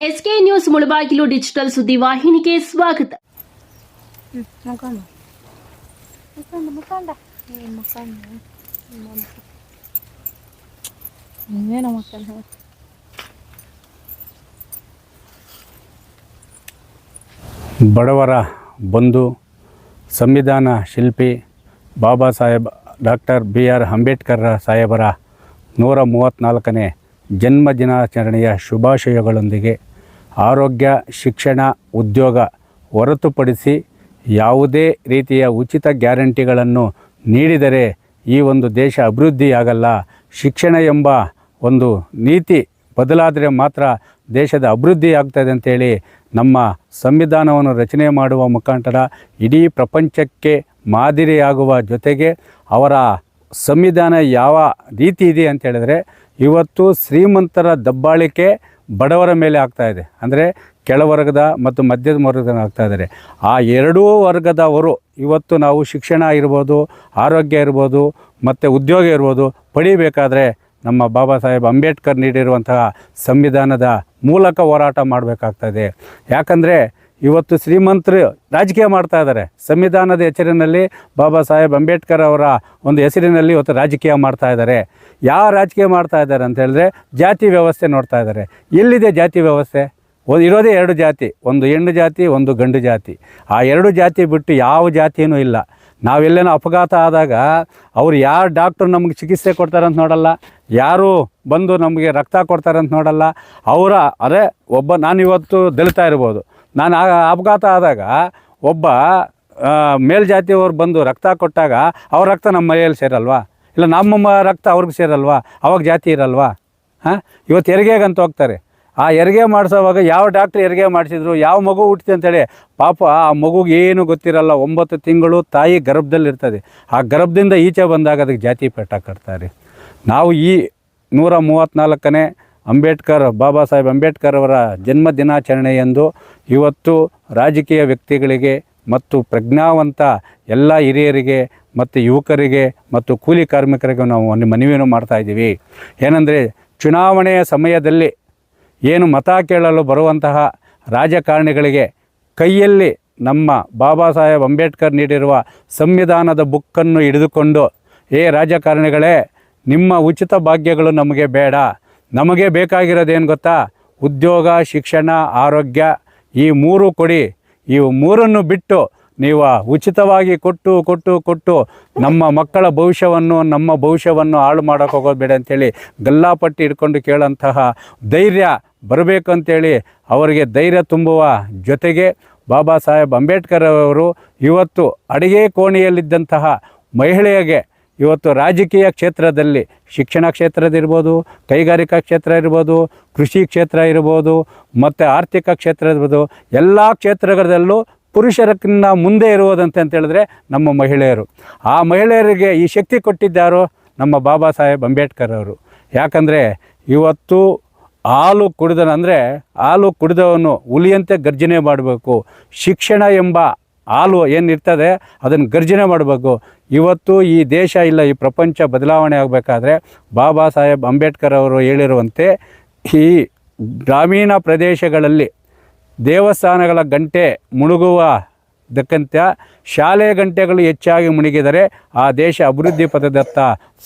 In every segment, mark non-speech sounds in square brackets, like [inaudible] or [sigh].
SK news Mulbagal digital ಸ್ವಾಗತ. ಮುಖಂಡ ನೀವೇನೋ ಮುಖಂಡ ಬಡವರ ಬಂಧು ಸಂವಿಧಾನ ಶಿಲ್ಪಿ Baba Saheb doctor B R Ambedkar ಸಾಹೇಬರ ನೂರ ಮೂವತ್ತ್ನಾಲ್ಕನೇ ಜನ್ಮ ದಿನಾಚರಣೆಯ ಶುಭಾಶಯಗಳೊಂದಿಗೆ ಆರೋಗ್ಯ, ಶಿಕ್ಷಣ, ಉದ್ಯೋಗ ಹೊರತುಪಡಿಸಿ ಯಾವುದೇ ರೀತಿಯ ಉಚಿತ ಗ್ಯಾರಂಟಿಗಳನ್ನು ನೀಡಿದರೆ ಈ ಒಂದು ದೇಶ ಅಭಿವೃದ್ಧಿಯಾಗಲ್ಲ. ಶಿಕ್ಷಣ ಎಂಬ ಒಂದು ನೀತಿ ಬದಲಾದರೆ ಮಾತ್ರ ದೇಶದ ಅಭಿವೃದ್ಧಿ ಆಗ್ತದೆ ಅಂತೇಳಿ ನಮ್ಮ ಸಂವಿಧಾನವನ್ನು ರಚನೆ ಮಾಡುವ ಮುಖಾಂತರ ಇಡೀ ಪ್ರಪಂಚಕ್ಕೆ ಮಾದರಿಯಾಗುವ ಜೊತೆಗೆ ಅವರ ಸಂವಿಧಾನ ಯಾವ ರೀತಿ ಇದೆ ಅಂತ ಹೇಳಿದ್ರೆ, ಇವತ್ತು ಶ್ರೀಮಂತರ ದಬ್ಬಾಳಿಕೆ ಬಡವರ ಮೇಲೆ ಆಗ್ತಾ ಇದೆ. ಅಂದರೆ ಕೆಳವರ್ಗದ ಮತ್ತು ಮಧ್ಯದ ವರ್ಗದ ಆಗ್ತಾ ಇದ್ದಾರೆ. ಆ ಎರಡೂ ವರ್ಗದವರು ಇವತ್ತು ನಾವು ಶಿಕ್ಷಣ ಇರ್ಬೋದು, ಆರೋಗ್ಯ ಇರ್ಬೋದು, ಮತ್ತು ಉದ್ಯೋಗ ಇರ್ಬೋದು ಪಡಿಬೇಕಾದ್ರೆ ನಮ್ಮ ಬಾಬಾ ಸಾಹೇಬ್ ಅಂಬೇಡ್ಕರ್ ನೀಡಿರುವಂತಹ ಸಂವಿಧಾನದ ಮೂಲಕ ಹೋರಾಟ ಮಾಡಬೇಕಾಗ್ತದೆ ಯಾಕಂದರೆ ಇವತ್ತು ಶ್ರೀಮಂತರು ರಾಜಕೀಯ ಮಾಡ್ತಾ ಇದ್ದಾರೆ. ಸಂವಿಧಾನದ ಹೆಸರಿನಲ್ಲಿ ಬಾಬಾ ಸಾಹೇಬ್ ಅಂಬೇಡ್ಕರ್ ಅವರ ಒಂದು ಹೆಸರಿನಲ್ಲಿ ಇವತ್ತು ರಾಜಕೀಯ ಮಾಡ್ತಾ ಇದ್ದಾರೆ. ಯಾವ ರಾಜಕೀಯ ಮಾಡ್ತಾ ಇದ್ದಾರೆ ಅಂತ ಹೇಳಿದ್ರೆ ಜಾತಿ ವ್ಯವಸ್ಥೆ ನೋಡ್ತಾ ಇದ್ದಾರೆ. ಎಲ್ಲಿದೆ ಜಾತಿ ವ್ಯವಸ್ಥೆ? ಇರೋದೇ ಎರಡು ಜಾತಿ, ಒಂದು ಹೆಣ್ಣು ಜಾತಿ, ಒಂದು ಗಂಡು ಜಾತಿ. ಆ ಎರಡು ಜಾತಿ ಬಿಟ್ಟು ಯಾವ ಜಾತಿಯೂ ಇಲ್ಲ. ನಾವೆಲ್ಲೇನೋ ಅಪಘಾತ ಆದಾಗ ಅವ್ರು ಯಾರು ಡಾಕ್ಟ್ರು ನಮಗೆ ಚಿಕಿತ್ಸೆ ಕೊಡ್ತಾರಂತ ನೋಡಲ್ಲ, ಯಾರು ಬಂದು ನಮಗೆ ರಕ್ತ ಕೊಡ್ತಾರಂತ ನೋಡಲ್ಲ. ಅವರ ಅದೇ ಒಬ್ಬ ನಾನು ಇವತ್ತು ದಲಿತ ಇರ್ಬೋದು. ನಾನು ಆ ಅಪಘಾತ ಆದಾಗ ಒಬ್ಬ ಮೇಲ್ಜಾತಿಯವರು ಬಂದು ರಕ್ತ ಕೊಟ್ಟಾಗ ಅವ್ರ ರಕ್ತ ನಮ್ಮ ಮನೆಯಲ್ಲಿ ಸೇರಲ್ವಾ? ಇಲ್ಲ ನಮ್ಮ ರಕ್ತ ಅವ್ರಿಗೆ ಸೇರಲ್ವಾ? ಅವಾಗ ಜಾತಿ ಇರಲ್ವಾ? ಹಾಂ? ಇವತ್ತು ಹೆರಿಗೆಗಂತ ಹೋಗ್ತಾರೆ. ಆ ಹೆರಿಗೆ ಮಾಡಿಸೋವಾಗ ಯಾವ ಡಾಕ್ಟ್ರ್ ಹೆರಿಗೆ ಮಾಡಿಸಿದ್ರು, ಯಾವ ಮಗು ಹುಟ್ಟಿದೆ ಅಂತೇಳಿ ಪಾಪ ಆ ಮಗುಗೆ ಏನು ಗೊತ್ತಿರಲ್ಲ, ಒಂಬತ್ತು ತಿಂಗಳು ತಾಯಿ ಗರ್ಭದಲ್ಲಿರ್ತದೆ ಆ ಗರ್ಭದಿಂದ ಈಚೆ ಬಂದಾಗ ಅದಕ್ಕೆ ಜಾತಿ ಪೆಟ್ಟ ಕಟ್ತಾರೆ. ನಾವು ಈ ನೂರ ಮೂವತ್ತ್ನಾಲ್ಕನೇ ಅಂಬೇಡ್ಕರ್, ಬಾಬಾ ಸಾಹೇಬ್ ಅಂಬೇಡ್ಕರ್ ಅವರ ಜನ್ಮ ದಿನಾಚರಣೆಯಂದು ಇವತ್ತು ರಾಜಕೀಯ ವ್ಯಕ್ತಿಗಳಿಗೆ ಮತ್ತು ಪ್ರಜ್ಞಾವಂತ ಎಲ್ಲ ಹಿರಿಯರಿಗೆ ಮತ್ತು ಯುವಕರಿಗೆ ಮತ್ತು ಕೂಲಿ ಕಾರ್ಮಿಕರಿಗೆ ನಾವು ಮನವಿಯನ್ನು ಮಾಡ್ತಾ ಇದ್ದೀವಿ. ಏನಂದರೆ ಚುನಾವಣೆಯ ಸಮಯದಲ್ಲಿ ಏನು ಮತ ಕೇಳಲು ಬರುವಂತಹ ರಾಜಕಾರಣಿಗಳಿಗೆ ಕೈಯಲ್ಲಿ ನಮ್ಮ ಬಾಬಾ ಸಾಹೇಬ್ ಅಂಬೇಡ್ಕರ್ ನೀಡಿರುವ ಸಂವಿಧಾನದ ಬುಕ್ಕನ್ನು ಹಿಡಿದುಕೊಂಡು, ಏ ರಾಜಕಾರಣಿಗಳೇ, ನಿಮ್ಮ ಉಚಿತ ಭಾಗ್ಯಗಳು ನಮಗೆ ಬೇಡ. ನಮಗೆ ಬೇಕಾಗಿರೋದೇನು ಗೊತ್ತಾ? ಉದ್ಯೋಗ, ಶಿಕ್ಷಣ, ಆರೋಗ್ಯ ಈ ಮೂರು ಕೊಡಿ. ಈ ಮೂರನ್ನು ಬಿಟ್ಟು ನೀವು ಉಚಿತವಾಗಿ ಕೊಟ್ಟು ಕೊಟ್ಟು ಕೊಟ್ಟು ನಮ್ಮ ಮಕ್ಕಳ ಭವಿಷ್ಯವನ್ನು, ನಮ್ಮ ಭವಿಷ್ಯವನ್ನು ಹಾಳು ಮಾಡೋಕೆ ಹೋಗೋದು ಬೇಡ ಅಂತೇಳಿ ಗಲ್ಲಾಪಟ್ಟಿ ಹಿಡ್ಕೊಂಡು ಕೇಳೋಂತಹ ಧೈರ್ಯ ಬರಬೇಕು ಅಂಥೇಳಿ ಅವರಿಗೆ ಧೈರ್ಯ ತುಂಬುವ ಜೊತೆಗೆ ಬಾಬಾ ಸಾಹೇಬ್ ಅಂಬೇಡ್ಕರ್ ಅವರು ಇವತ್ತು ಅಡಿಗೆ ಕೋಣೆಯಲ್ಲಿದ್ದಂತಹ ಮಹಿಳೆಯಗೆ ಇವತ್ತು ರಾಜಕೀಯ ಕ್ಷೇತ್ರದಲ್ಲಿ ಶಿಕ್ಷಣ ಕ್ಷೇತ್ರದಿರ್ಬೋದು, ಕೈಗಾರಿಕಾ ಕ್ಷೇತ್ರ ಇರ್ಬೋದು, ಕೃಷಿ ಕ್ಷೇತ್ರ ಇರ್ಬೋದು, ಮತ್ತು ಆರ್ಥಿಕ ಕ್ಷೇತ್ರ ಇರ್ಬೋದು, ಎಲ್ಲ ಕ್ಷೇತ್ರಗಳಲ್ಲೂ ಪುರುಷರಕ್ಕಿಂತ ಮುಂದೆ ಇರುವುದಂತೆ ಅಂತೇಳಿದ್ರೆ ನಮ್ಮ ಮಹಿಳೆಯರು. ಆ ಮಹಿಳೆಯರಿಗೆ ಈ ಶಕ್ತಿ ಕೊಟ್ಟಿದ್ದಾರೋ ನಮ್ಮ ಬಾಬಾ ಸಾಹೇಬ್ ಅಂಬೇಡ್ಕರ್ ಅವರು. ಯಾಕಂದರೆ ಇವತ್ತು ಹಾಲು ಕುಡಿದನು ಅಂದರೆ ಹಾಲು ಕುಡಿದವನು ಹುಲಿಯಂತೆ ಗರ್ಜನೆ ಮಾಡಬೇಕು. ಶಿಕ್ಷಣ ಎಂಬ ಹಾಲು ಏನಿರ್ತದೆ ಅದನ್ನು ಗರ್ಜನೆ ಮಾಡಬೇಕು. ಇವತ್ತು ಈ ದೇಶ ಇಲ್ಲ, ಈ ಪ್ರಪಂಚ ಬದಲಾವಣೆ ಆಗಬೇಕಾದ್ರೆ ಬಾಬಾ ಸಾಹೇಬ್ ಅಂಬೇಡ್ಕರ್ ಅವರು ಹೇಳಿರುವಂತೆ ಈ ಗ್ರಾಮೀಣ ಪ್ರದೇಶಗಳಲ್ಲಿ ದೇವಸ್ಥಾನಗಳ ಗಂಟೆ ಮುಳುಗುವ ದಕ್ಕಂತ ಶಾಲೆ ಗಂಟೆಗಳು ಹೆಚ್ಚಾಗಿ ಮುಳುಗಿದರೆ ಆ ದೇಶ ಅಭಿವೃದ್ಧಿ ಪಥದತ್ತ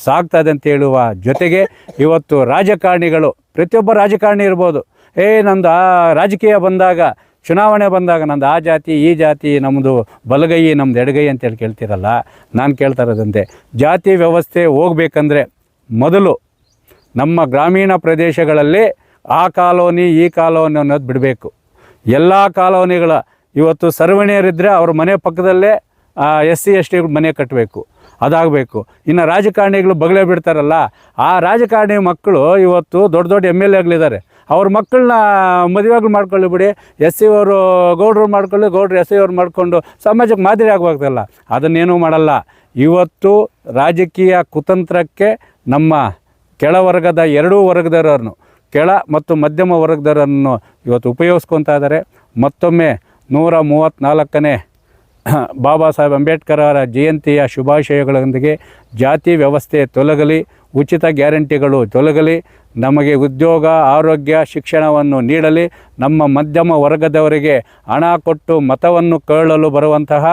ಸಾಗ್ತದೆ ಅಂತ ಹೇಳುವ ಜೊತೆಗೆ ಇವತ್ತು ರಾಜಕಾರಣಿಗಳು, ಪ್ರತಿಯೊಬ್ಬ ರಾಜಕಾರಣಿ ಇರ್ಬೋದು. ಏ, ನಂದು ಆ ರಾಜಕೀಯ ಬಂದಾಗ ಚುನಾವಣೆ ಬಂದಾಗ ನಂದು ಆ ಜಾತಿ, ಈ ಜಾತಿ ನಮ್ಮದು ಬಲಗೈ ನಮ್ಮದು ಎಡಗೈ ಅಂತೇಳಿ ಕೇಳ್ತಿರಲ್ಲ, ನಾನು ಕೇಳ್ತಾ ಇರೋದಂತೆ. ಜಾತಿ ವ್ಯವಸ್ಥೆ ಹೋಗಬೇಕಂದ್ರೆ ಮೊದಲು ನಮ್ಮ ಗ್ರಾಮೀಣ ಪ್ರದೇಶಗಳಲ್ಲಿ ಆ ಕಾಲೋನಿ, ಈ ಕಾಲೋನಿ ಅನ್ನೋದು ಬಿಡಬೇಕು. ಎಲ್ಲ ಕಾಲೋನಿಗಳ ಇವತ್ತು ಸರ್ವಣಿಯರಿದ್ದರೆ ಅವ್ರ ಮನೆ ಪಕ್ಕದಲ್ಲೇ ಎಸ್ ಸಿ, ಎಸ್ ಟಿ ಮನೆ ಕಟ್ಟಬೇಕು ಅದಾಗಬೇಕು. ಇನ್ನು ರಾಜಕಾರಣಿಗಳು ಬಗಲೇ ಬಿಡ್ತಾರಲ್ಲ, ಆ ರಾಜಕಾರಣಿ ಮಕ್ಕಳು ಇವತ್ತು ದೊಡ್ಡ ದೊಡ್ಡ ಎಂ ಎಲ್ ಎಗಳಿದ್ದಾರೆ ಅವ್ರ ಮಕ್ಕಳನ್ನ ಮದುವೆಗಳು ಮಾಡ್ಕೊಳ್ಳಿ ಬಿಡಿ. ಎಸ್ ಸಿ ಅವರು ಗೌಡ್ರು ಮಾಡ್ಕೊಳ್ಳಿ, ಗೌಡ್ರು ಎಸ್ ಸಿ ಅವ್ರು ಮಾಡಿಕೊಂಡು ಸಮಾಜಕ್ಕೆ ಮಾದರಿ ಆಗಬಾರ್ದಲ್ಲ. ಅದನ್ನೇನೂ ಮಾಡಲ್ಲ. ಇವತ್ತು ರಾಜಕೀಯ ಕುತಂತ್ರಕ್ಕೆ ನಮ್ಮ ಕೆಳವರ್ಗದ ಎರಡೂ ವರ್ಗದವರನ್ನು, ಕೆಳ ಮತ್ತು ಮಧ್ಯಮ ವರ್ಗದವರನ್ನು ಇವತ್ತು ಉಪಯೋಗಿಸ್ಕೊತಾ ಇದ್ದಾರೆ. ಮತ್ತೊಮ್ಮೆ ನೂರ ಮೂವತ್ತ್ನಾಲ್ಕನೇ [coughs] ಬಾಬಾ ಸಾಹೇಬ್ ಅಂಬೇಡ್ಕರ್ ಅವರ ಜಯಂತಿಯ ಶುಭಾಶಯಗಳೊಂದಿಗೆ ಜಾತಿ ವ್ಯವಸ್ಥೆ ತೊಲಗಲಿ, ಉಚಿತ ಗ್ಯಾರಂಟಿಗಳು ತೊಲಗಲಿ, ನಮಗೆ ಉದ್ಯೋಗ, ಆರೋಗ್ಯ, ಶಿಕ್ಷಣವನ್ನು ನೀಡಲಿ, ನಮ್ಮ ಮಧ್ಯಮ ವರ್ಗದವರಿಗೆ ಹಣ ಕೊಟ್ಟು ಮತವನ್ನು ಕೇಳಲು ಬರುವಂತಹ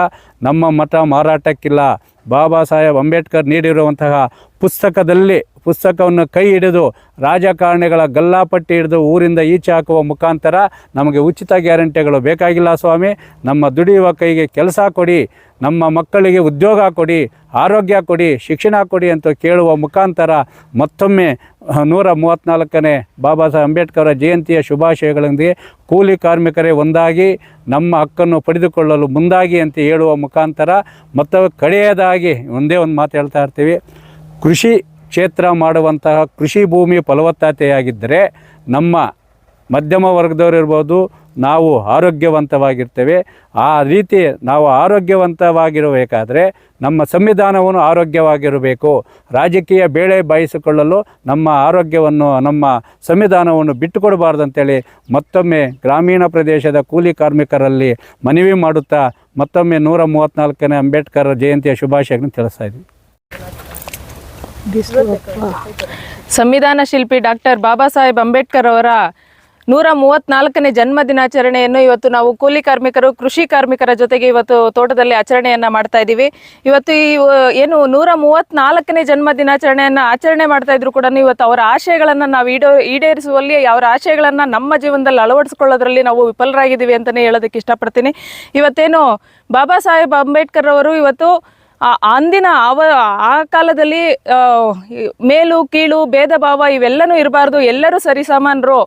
ನಮ್ಮ ಮತ ಮಾರಾಟಕ್ಕಿಲ್ಲ. ಬಾಬಾ ಸಾಹೇಬ್ ಅಂಬೇಡ್ಕರ್ ನೀಡಿರುವಂತಹ ಪುಸ್ತಕದಲ್ಲಿ ಪುಸ್ತಕವನ್ನು ಕೈ ಹಿಡಿದು ರಾಜಕಾರಣಿಗಳ ಗಲ್ಲಾಪಟ್ಟಿ ಹಿಡಿದು ಊರಿಂದ ಈಚೆ ಹಾಕುವ ಮುಖಾಂತರ ನಮಗೆ ಉಚಿತ ಗ್ಯಾರಂಟಿಗಳು ಬೇಕಾಗಿಲ್ಲ ಸ್ವಾಮಿ. ನಮ್ಮ ದುಡಿಯುವ ಕೈಗೆ ಕೆಲಸ ಕೊಡಿ, ನಮ್ಮ ಮಕ್ಕಳಿಗೆ ಉದ್ಯೋಗ ಕೊಡಿ, ಆರೋಗ್ಯ ಕೊಡಿ, ಶಿಕ್ಷಣ ಕೊಡಿ ಅಂತ ಕೇಳುವ ಮುಖಾಂತರ ಮತ್ತೊಮ್ಮೆ ನೂರ ಮೂವತ್ತ್ನಾಲ್ಕನೇ ಬಾಬಾ ಸಾಹೇಬ್ ಅಂಬೇಡ್ಕರ್ ಜಯಂತಿಯ ಶುಭಾಶಯಗಳೊಂದಿಗೆ ಕೂಲಿ ಕಾರ್ಮಿಕರೇ ಒಂದಾಗಿ, ನಮ್ಮ ಹಕ್ಕನ್ನು ಪಡೆದುಕೊಳ್ಳಲು ಮುಂದಾಗಿ ಅಂತ ಹೇಳುವ ಮುಖಾಂತರ ಮತ್ತು ಕಡೆಯದಾಗಿ ಒಂದೇ ಒಂದು ಮಾತು ಹೇಳ್ತಾ ಇರ್ತೀವಿ. ಕೃಷಿ ಕ್ಷೇತ್ರ ಮಾಡುವಂತಹ ಕೃಷಿ ಭೂಮಿ ಫಲವತ್ತತೆಯಾಗಿದ್ದರೆ ನಮ್ಮ ಮಧ್ಯಮ ವರ್ಗದವರಿರ್ಬೋದು ನಾವು ಆರೋಗ್ಯವಂತವಾಗಿರ್ತೇವೆ. ಆ ರೀತಿ ನಾವು ಆರೋಗ್ಯವಂತವಾಗಿರಬೇಕಾದರೆ ನಮ್ಮ ಸಂವಿಧಾನವನ್ನು ಆರೋಗ್ಯವಾಗಿರಬೇಕು. ರಾಜಕೀಯ ಬೇಳೆ ಬಾಯಿಸಿಕೊಳ್ಳಲು ನಮ್ಮ ಆರೋಗ್ಯವನ್ನು, ನಮ್ಮ ಸಂವಿಧಾನವನ್ನು ಬಿಟ್ಟುಕೊಡಬಾರ್ದು ಅಂತೇಳಿ ಮತ್ತೊಮ್ಮೆ ಗ್ರಾಮೀಣ ಪ್ರದೇಶದ ಕೂಲಿ ಕಾರ್ಮಿಕರಲ್ಲಿ ಮನವಿ ಮಾಡುತ್ತಾ ಮತ್ತೊಮ್ಮೆ ನೂರ ಮೂವತ್ತ್ನಾಲ್ಕನೇ ಅಂಬೇಡ್ಕರ್ ಜಯಂತಿಯ ಶುಭಾಶಯಗಳನ್ನು ತಿಳಿಸ್ತಾ ಇದ್ದೀವಿ ಸಂವಿಧಾನ ಶಿಲ್ಪಿ ಡಾಕ್ಟರ್ ಬಾಬಾ ಸಾಹೇಬ್ ಅಂಬೇಡ್ಕರ್ ಅವರ ನೂರ ಮೂವತ್ನಾಲ್ಕನೇ ಜನ್ಮ ದಿನಾಚರಣೆಯನ್ನು ಇವತ್ತು ನಾವು ಕೂಲಿ ಕಾರ್ಮಿಕರು, ಕೃಷಿ ಕಾರ್ಮಿಕರ ಜೊತೆಗೆ ಇವತ್ತು ತೋಟದಲ್ಲಿ ಆಚರಣೆಯನ್ನ ಮಾಡ್ತಾ ಇದ್ದೀವಿ. ಇವತ್ತು ಈ ಏನು ನೂರ ಮೂವತ್ನಾಲ್ಕನೇ ಜನ್ಮ ದಿನಾಚರಣೆಯನ್ನ ಆಚರಣೆ ಮಾಡ್ತಾ ಇದ್ರು ಕೂಡ ಇವತ್ತು ಅವರ ಆಶಯಗಳನ್ನು ನಾವು ಈಡೋ, ಈಡೇರಿಸುವಲ್ಲಿ, ಅವರ ಆಶಯಗಳನ್ನು ನಮ್ಮ ಜೀವನದಲ್ಲಿ ಅಳವಡಿಸ್ಕೊಳ್ಳೋದ್ರಲ್ಲಿ ನಾವು ವಿಫಲರಾಗಿದ್ದೀವಿ ಅಂತಲೇ ಹೇಳೋದಕ್ಕೆ ಇಷ್ಟಪಡ್ತೀನಿ. ಇವತ್ತೇನು ಬಾಬಾ ಸಾಹೇಬ್ ಅಂಬೇಡ್ಕರ್ ಅವರು ಇವತ್ತು ಅಂದಿನ ಆವ ಆ ಕಾಲದಲ್ಲಿ ಮೇಲು, ಕೀಳು, ಭೇದ ಭಾವ ಇವೆಲ್ಲನೂ ಇರಬಾರ್ದು. ಎಲ್ಲರೂ ಸರಿಸಮಾನರು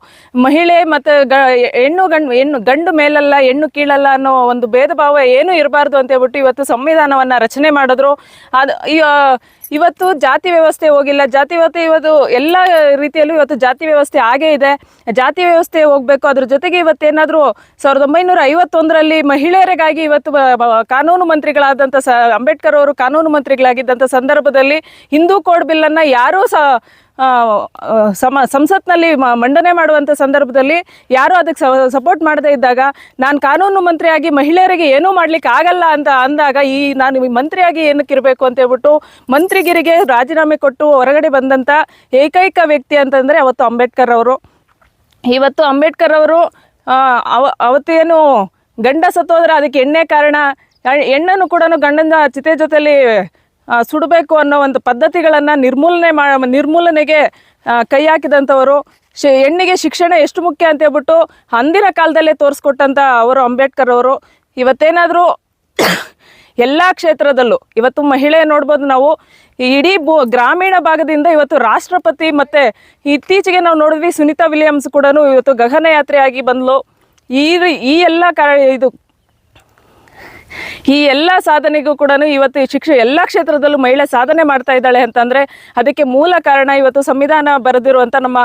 ಮಹಿಳೆ ಮತ್ತು ಗ, ಹೆಣ್ಣು, ಗಂಡು ಹೆಣ್ಣು, ಗಂಡು ಮೇಲಲ್ಲ, ಹೆಣ್ಣು ಕೀಳಲ್ಲ ಅನ್ನೋ ಒಂದು ಭೇದ ಭಾವ ಏನೂ ಇರಬಾರ್ದು ಅಂತ ಹೇಳ್ಬಿಟ್ಟು ಇವತ್ತು ಸಂವಿಧಾನವನ್ನು ರಚನೆ ಮಾಡಿದ್ರು. ಅದು ಇವತ್ತು ಜಾತಿ ವ್ಯವಸ್ಥೆ ಹೋಗಿಲ್ಲ. ಜಾತಿ ವ್ಯವಸ್ಥೆ ಇವತ್ತು ಎಲ್ಲ ರೀತಿಯಲ್ಲೂ ಇವತ್ತು ಜಾತಿ ವ್ಯವಸ್ಥೆ ಆಗೇ ಇದೆ. ಜಾತಿ ವ್ಯವಸ್ಥೆ ಹೋಗಬೇಕು. ಅದ್ರ ಜೊತೆಗೆ ಇವತ್ತೇನಾದರೂ ಸಾವಿರದ ಒಂಬೈನೂರ ಐವತ್ತೊಂದರಲ್ಲಿ ಮಹಿಳೆಯರಿಗಾಗಿ ಇವತ್ತು ಕಾನೂನು ಮಂತ್ರಿಗಳಾದಂಥ ಸ, ಅಂಬೇಡ್ಕರ್ ಅವರು ಕಾನೂನು ಮಂತ್ರಿಗಳಾಗಿದ್ದಂಥ ಸಂದರ್ಭದಲ್ಲಿ ಹಿಂದೂ ಕೋಡ್ ಬಿಲ್ಲನ್ನು ಯಾರೂ ಸಹ ಸಮ ಸಂಸತ್ನಲ್ಲಿ ಮಂಡನೆ ಮಾಡುವಂಥ ಸಂದರ್ಭದಲ್ಲಿ ಯಾರು ಅದಕ್ಕೆ ಸಪೋರ್ಟ್ ಮಾಡದೇ ಇದ್ದಾಗ ನಾನು ಕಾನೂನು ಮಂತ್ರಿಯಾಗಿ ಮಹಿಳೆಯರಿಗೆ ಏನೂ ಮಾಡ್ಲಿಕ್ಕೆ ಆಗಲ್ಲ ಅಂತ ಅಂದಾಗ ಈ ನಾನು ಮಂತ್ರಿಯಾಗಿ ಏನಕ್ಕೆ ಇರಬೇಕು ಅಂತ ಹೇಳ್ಬಿಟ್ಟು ಮಂತ್ರಿಗಿರಿಗೆ ರಾಜೀನಾಮೆ ಕೊಟ್ಟು ಹೊರಗಡೆ ಬಂದಂಥ ಏಕೈಕ ವ್ಯಕ್ತಿ ಅಂತಂದರೆ ಅವತ್ತು ಅಂಬೇಡ್ಕರ್ ಅವರು. ಇವತ್ತು ಅಂಬೇಡ್ಕರ್ ಅವರು ಅವ ಅವತ್ತೇನು ಗಂಡ ಸತ್ತೋದ್ರೆ ಅದಕ್ಕೆ ಎಣ್ಣೆ ಕಾರಣ ಹೆಣ್ಣನ್ನು ಕೂಡ ಗಂಡನ ಚಿತೆ ಜೊತೆಲಿ ಆ, ಸುಡಬೇಕು ಅನ್ನೋ ಒಂದು ಪದ್ಧತಿಗಳನ್ನು ನಿರ್ಮೂಲನೆ ಮಾ, ನಿರ್ಮೂಲನೆಗೆ ಕೈ ಹಾಕಿದಂಥವರು, ಶಿ, ಹೆಣ್ಣಿಗೆ ಶಿಕ್ಷಣ ಎಷ್ಟು ಮುಖ್ಯ ಅಂತ ಹೇಳ್ಬಿಟ್ಟು ಅಂದಿನ ಕಾಲದಲ್ಲೇ ತೋರಿಸ್ಕೊಟ್ಟಂಥ ಅವರು ಅಂಬೇಡ್ಕರ್ ಅವರು. ಇವತ್ತೇನಾದರೂ ಎಲ್ಲ ಕ್ಷೇತ್ರದಲ್ಲೂ, ಇವತ್ತು ಮಹಿಳೆ ನೋಡ್ಬೋದು ನಾವು ಇಡೀ ಭೂ, ಗ್ರಾಮೀಣ ಭಾಗದಿಂದ ಇವತ್ತು ರಾಷ್ಟ್ರಪತಿ ಮತ್ತು ಇತ್ತೀಚೆಗೆ ನಾವು ನೋಡಿದ್ವಿ ಸುನೀತಾ ವಿಲಿಯಮ್ಸ್ ಕೂಡ ಇವತ್ತು ಗಗನಯಾತ್ರೆಯಾಗಿ ಬಂದ್ಲು. ಈ ಈ ಎಲ್ಲ ಕಾರ, ಇದು ಈ ಎಲ್ಲ ಸಾಧನೆಗೂ ಕೂಡ ಇವತ್ತು ಈ ಶಿಕ್ಷೆ ಎಲ್ಲ ಕ್ಷೇತ್ರದಲ್ಲೂ ಮಹಿಳೆ ಸಾಧನೆ ಮಾಡ್ತಾ ಇದ್ದಾಳೆ ಅಂತಂದರೆ ಅದಕ್ಕೆ ಮೂಲ ಕಾರಣ ಇವತ್ತು ಸಂವಿಧಾನ ಬರೆದಿರುವಂಥ ನಮ್ಮ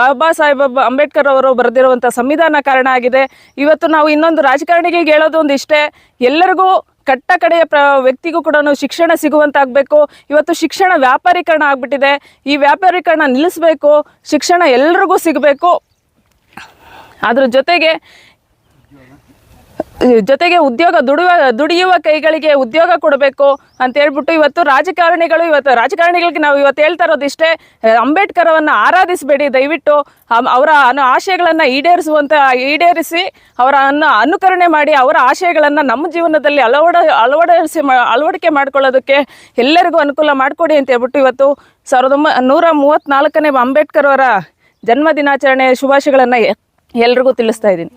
ಬಾಬಾ ಸಾಹೇಬ್ ಅಂಬೇಡ್ಕರ್ ಅವರು ಬರೆದಿರುವಂಥ ಸಂವಿಧಾನ ಕಾರಣ ಆಗಿದೆ. ಇವತ್ತು ನಾವು ಇನ್ನೊಂದು ರಾಜಕಾರಣಿಗೆ ಹೇಳೋದು ಒಂದು ಇಷ್ಟೇ. ಎಲ್ಲರಿಗೂ ಕಟ್ಟ ಕಡೆಯ ಪ್ರ ವ್ಯಕ್ತಿಗೂ ಕೂಡ ಶಿಕ್ಷಣ ಸಿಗುವಂತಾಗಬೇಕು. ಇವತ್ತು ಶಿಕ್ಷಣ ವ್ಯಾಪಾರೀಕರಣ ಆಗಿಬಿಟ್ಟಿದೆ. ಈ ವ್ಯಾಪಾರೀಕರಣ ನಿಲ್ಲಿಸಬೇಕು. ಶಿಕ್ಷಣ ಎಲ್ರಿಗೂ ಸಿಗಬೇಕು. ಅದ್ರ ಜೊತೆಗೆ ಜೊತೆಗೆ ಉದ್ಯೋಗ ದುಡಿಯುವ ದುಡಿಯುವ ಕೈಗಳಿಗೆ ಉದ್ಯೋಗ ಕೊಡಬೇಕು ಅಂತ ಹೇಳ್ಬಿಟ್ಟು ಇವತ್ತು ರಾಜಕಾರಣಿಗಳು, ಇವತ್ತು ರಾಜಕಾರಣಿಗಳಿಗೆ ನಾವು ಇವತ್ತು ಹೇಳ್ತಾ ಇರೋದು ಇಷ್ಟೇ ಅಂಬೇಡ್ಕರ್ ಅವನ್ನ ಆರಾಧಿಸಬೇಡಿ ದಯವಿಟ್ಟು. ಅವರ ಅನು, ಆಶಯಗಳನ್ನು ಈಡೇರಿಸುವಂತ, ಈಡೇರಿಸಿ ಅವರನ್ನು ಅನುಕರಣೆ ಮಾಡಿ ಅವರ ಆಶಯಗಳನ್ನ ನಮ್ಮ ಜೀವನದಲ್ಲಿ ಅಳವಡ, ಅಳವಡಿಸಿ ಅಳವಡಿಕೆ ಮಾಡ್ಕೊಳ್ಳೋದಕ್ಕೆ ಎಲ್ಲರಿಗೂ ಅನುಕೂಲ ಮಾಡಿಕೊಡಿ ಅಂತ ಹೇಳ್ಬಿಟ್ಟು ಇವತ್ತು ಸಾವಿರದ ಒಂಬ ನೂರ ಮೂವತ್ತ್ನಾಲ್ಕನೇ ಅಂಬೇಡ್ಕರ್ ಅವರ ಜನ್ಮ ದಿನಾಚರಣೆ ಶುಭಾಶಯಗಳನ್ನು ಎಲ್ರಿಗೂ ತಿಳಿಸ್ತಾ ಇದ್ದೀನಿ.